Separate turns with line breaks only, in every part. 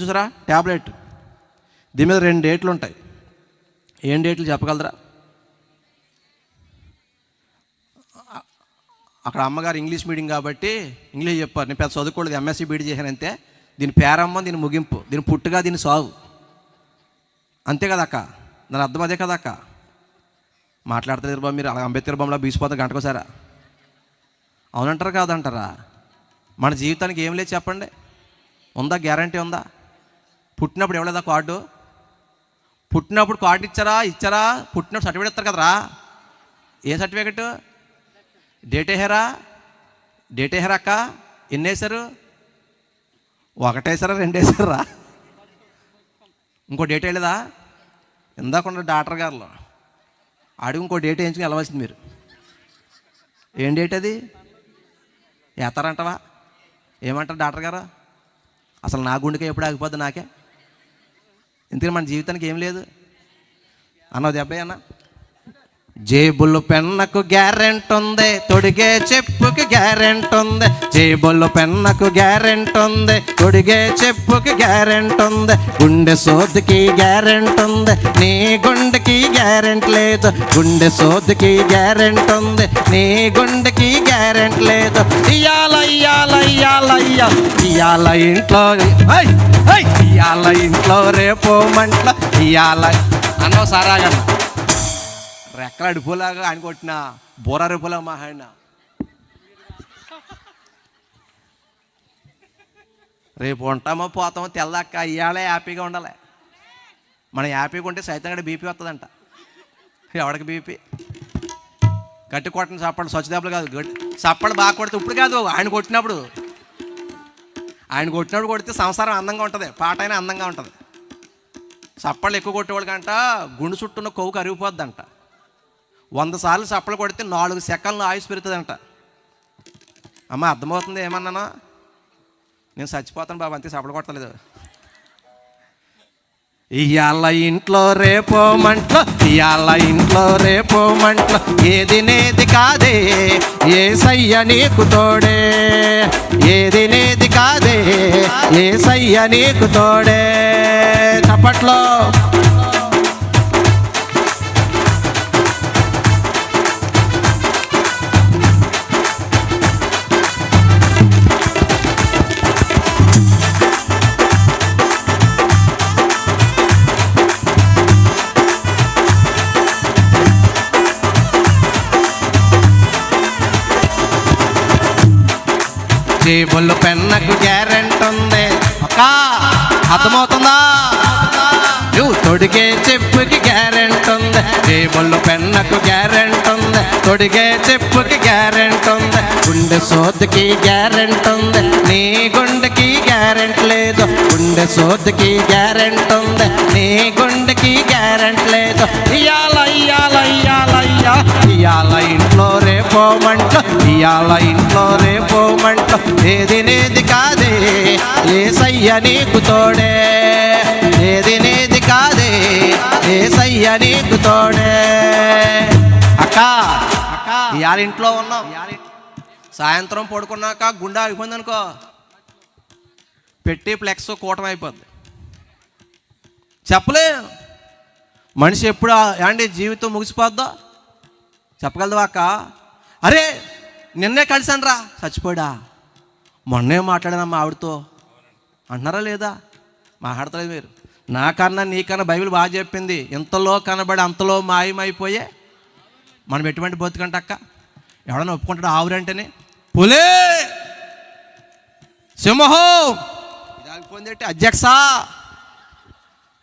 చూసారా? ట్యాబ్లెట్ దీని మీద రెండు డేట్లు ఉంటాయి. ఏం డేట్లు చెప్పగలరా? అక్కడ అమ్మగారు ఇంగ్లీష్ మీడియం కాబట్టి ఇంగ్లీష్ చెప్పారు. నేను పెద్ద చదువుకోలేదు ఎంఎస్సీ బీడీ చేశానంతే దీని పేరమ్మ దీని ముగింపు దీని పుట్టుగా దీని సాగు. అంతే కదా అక్క? దాని అర్థం అదే కదా అక్క? మాట్లాడతారు బాబు మీరు. అలా అంబేద్కర్ బొమ్మలా బీసిపోతే గంటకోసారా అవునంటారా కాదంటారా? మన జీవితానికి ఏం లేదు చెప్పండి. ఉందా? గ్యారంటీ ఉందా? పుట్టినప్పుడు ఇవ్వలేదా కార్డు? పుట్టినప్పుడు కార్డు ఇచ్చారా? ఇచ్చారా? పుట్టినప్పుడు సర్టిఫికేట్ ఇస్తారు కదరా? ఏ సర్టిఫికేట్? డేట్ వేసారా డేట్ వేసారా అక్క? ఎన్ని వేశారు? ఒకటేసారా రెండు వేసారా ఇంకో డేట్ వేయలేదా? ఇందాకుండా డాక్టర్ గారులో. అడుగు ఇంకో డేట్ వేయించుకుని వెళ్ళవలసింది మీరు. ఏం డేట్ అది? వేస్తారంటవా ఏమంటారు డాక్టర్ గారు? అసలు నా గుండెకే ఎప్పుడు ఆగిపోద్ది నాకే? ఎందుకంటే మన జీవితానికి ఏం లేదు? అన్నది అబ్బాయి అన్న. జేబులు పెన్నకు గ్యారెంట్ ఉంది తొడిగే చెప్పుకి గ్యారెంట్ ఉంది. జేబులు పెన్నకు గ్యారెంట్ ఉంది తొడిగే చెప్పుకి గ్యారెంట్ ఉంది. గుండె సోదుకి గ్యారెంట్ ఉంది నీ గుండెకి గ్యారెంట్ లేదు. గుండె సోదుకి గ్యారెంట్ ఉంది నీ గుండెకి గ్యారెంట్ లేదు. ఇయాల ఇయాల ఇయాల ఇయాల ఇంట్లో ఇయాల ఇంట్లో రేపు మంటల ఇయాల అన్నో సారాగన్న రెక్కల అడుపులాగా ఆయన కొట్టిన బోర మా ఆయన. రేపు ఉంటామో పోతామో తెల్లక్క ఇవాళే హ్యాపీగా ఉండాలి. మనం హ్యాపీగా ఉంటే సైతం బీపీ వస్తుందంట ఎవడికి బీపీ? గట్టి కొట్టని చప్పడు స్వచ్ఛదెబ్బలు కాదు గట్టి చప్పడు బాగా కొడితే ఇప్పుడు కాదు ఆయన కొట్టినప్పుడు. ఆయన కొట్టినప్పుడు కొడితే సంసారం అందంగా ఉంటుంది పాట అయినా అందంగా ఉంటుంది. చప్పళ్ళు ఎక్కువ కొట్టేవాడు కంట గుండు చుట్టూన్న కొవ్వు కరిగిపోద్దంట. వంద సార్లు చప్పలు కొడితే నాలుగు సెకండ్లు ఆయుష్ పెరుగుతుందంట. అమ్మ అర్థమవుతుంది ఏమన్నానా? నేను చచ్చిపోతాను బాబు అంతే చప్పలు కొట్టలేదు. ఇయాల ఇంట్లో రేపో మంటలో ఇయాల ఇంట్లో రేపో మంటలో ఏది నేది కాదే ఏ సయ్య నీకు తోడే ఏది నేది కాదే ఏ సయ్య నీకు తోడే. చప్పట్లో జేబుల్లో పెన్నకు గ్యారెంట్ ఉంది. ఒక అర్థమవుతుందా? నువ్వు తొడిగే చెప్పుకి గ్యారెంట్ ఉంది. జేబుల్లో పెన్నకు గ్యారెంట్ ఉంది. తొడిగే చెప్పుకి గ్యారెంట్ ఉంది. గుండె సోదుకి గ్యారెంట్ ఉంది. నీ గుండెకి గ్యారెంట్ లేదు. గుండె సోదుకి గ్యారెంట్ ఉంది. నీ గుండెకి గ్యారెంట్ లేదు. ఇయాల ఇయాల ఇయాల ఇయ్యా. ఇయాల ఇంట్లో రేపోమంట ఇయాల ఇంట్లో రేపోమంట ఏది నేది కాదే. ఏ సయ్య నీకు తోడే? ఏది నేది కాదే. ఏ సయ్య నీకు తోడే? అక్క ఇవాళ ఇంట్లో ఉన్నాం. సాయంత్రం పడుకున్నాక గుండె ఆగిపోయింది అనుకో. పెట్టి ఫ్లెక్స్ కూటమి అయిపోద్ది. చెప్పలే. మనిషి ఎప్పుడు అండి జీవితం ముగిసిపోద్దా? చెప్పగలదు అక్క? అరే నిన్నే కలిసాను రా చచ్చిపోయాడా మొన్నే మాట్లాడాను మా ఆవిడతో. అంటున్నారా లేదా? మాట్లాడతలేదు మీరు. నాకన్నా నీకన్నా బైబిల్ బాగా చెప్పింది. ఇంతలో కనబడి అంతలో మాయమైపోయే. మనం ఎటువంటి బతుకంట అక్క? ఎవడన్నా ఒప్పుకుంటాడు ఆవురంటేనే పులే! సింహం! ఇదాగిపోయింది అధ్యక్ష!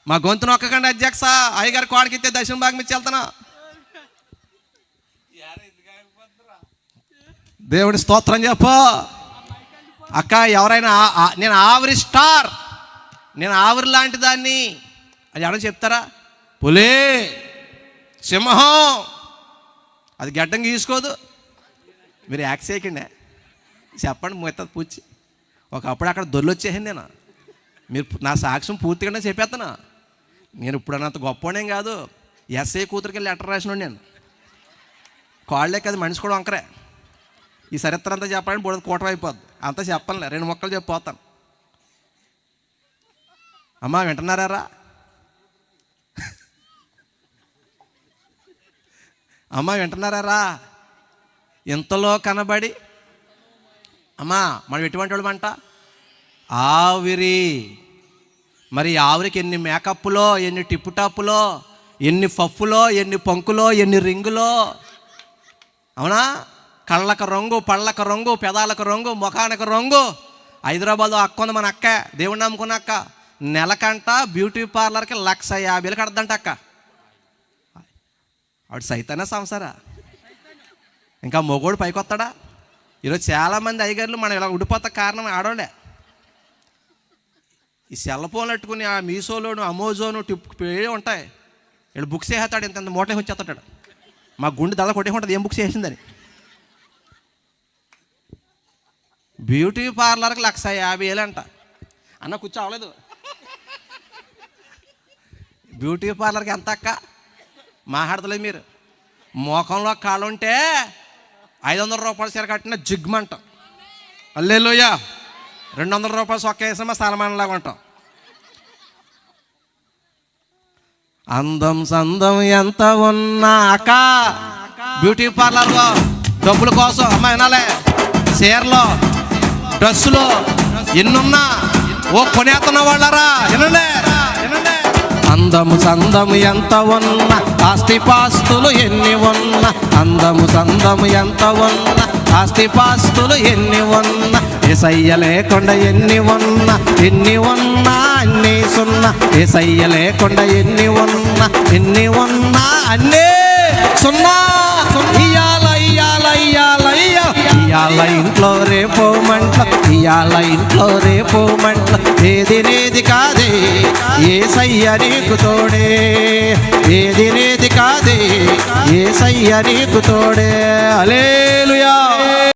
మా గొంతు నొక్కకండి అధ్యక్ష! అయ్యగారి కోడకితే దక్షిణ భాగం ఇచ్చి వెళ్తానా దేవుడి స్తోత్రం చెప్పు. అక్క ఎవరైనా ఆ- నేను ఆవిరి స్టార్. నేను ఆవిరి లాంటి దాన్ని. అది ఎవరైనా చెప్తారా? పులే సింహం. అది గడ్డం గీసుకోదు. మీరు యాక్ట్ చేయకండి. చెప్పండి మొత్తం పూచి. ఒకప్పుడు అక్కడ దొల్లొచ్చేసింది నేను. మీరు నా సాక్ష్యం పూర్తిగానే చెప్పేస్తాను నేను ఇప్పుడు అన్నంత గొప్పనేం కాదు. ఎస్ఐ కూతురికి లెటర్ రాసిన నేను. కాళ్ళే కదా మనిషి కూడా వంకరే. ఈ చరిత్ర అంతా చెప్పాలని బుడద కూటం అయిపోద్ది. అంతా చెప్పాలి రెండు మొక్కలు చెప్పిపోతాను అమ్మా వింటున్నారా అమ్మా వింటున్నారా ఇంతలో కనబడి అమ్మా మనం ఎటువంటి వాళ్ళమంట ఆవిరి. మరి ఆవిరికి ఎన్ని మేకప్లో ఎన్ని టిప్పుటాపులో ఎన్ని ఫఫ్ఫులో ఎన్ని పంకులో ఎన్ని రింగులో? అవునా? కళ్ళకు రంగు పళ్ళకు రంగు పెదాలకు రంగు ముఖానికి రంగు. హైదరాబాద్లో అక్క ఉంది మన అక్క. దేవుడిని నమ్ముకున్న అక్క. నెలకంట బ్యూటీ పార్లర్కి లక్ష యాభైలు కడద్దంట అక్క. ఆవిడ సైతానే సంసారా. ఇంకా మొగోడు పైకొస్తాడా ఈరోజు చాలామంది అయ్యగారులు మనం ఇలా ఉండిపోతా కారణం ఆడోళ్ళే. ఈ సెల్ ఫోన్ పెట్టుకుని ఆ మీషోలోను అమోజోను టిప్ ఉంటాయి. వీళ్ళు బుక్స్ వేస్తాడు ఇంత ఇంత మూటలే వచ్చేస్తాడు మా గుండె దళ కొట్టే ఉంటుంది ఏం బుక్స్ వేసిందని. బ్యూటీ పార్లర్కి లక్ష యాభై వేలు అంట. అన్న కూర్చోవలేదు బ్యూటీ పార్లర్కి ఎంత అక్క? మాట్లాడతలేదు మీరు. మోకంలో కాళ్ళు ఉంటే ఐదు వందల రూపాయలు చీర కట్టిన జిగ్మంట. అల్లేలోయ. రెండు వందల రూపాయలు సొక్క వేసామా సలమానంలాగా ఉంటాం. అందం సందం ఎంత ఉన్నా అక్క? బ్యూటీ పార్లర్లో డబ్బుల కోసం అమ్మ వినాలే చీరలో డ్రస్సులో ఎన్నున్నా? ఓ కొనేతన వాళ్ళరా? వినండి అందము సందము ఎంత ఉన్న? ఆస్తి పాస్తులు ఎన్ని ఉన్న? అందము సందము ఎంత ఉన్న? ఆస్తి పాస్తులు ఎన్ని ఉన్న? ఎసయ్య లేకుండా ఎన్ని ఉన్న? ఎన్ని ఉన్నా? అన్ని సున్నా. ఎసయ్య లేకుండా ఎన్ని ఉన్నా? ఎన్ని ఉన్నా? అన్నీ సున్నా. ఇయాల ఇంట్లో రేపో మంట ఇయాల ఇంట్లో రేపో మంట. ఏది నేది కాదే ఏ సయ్య నీకు తోడే? ఏది నేది కాదే ఏ సయ్య నీకు తోడే? అలేలుయా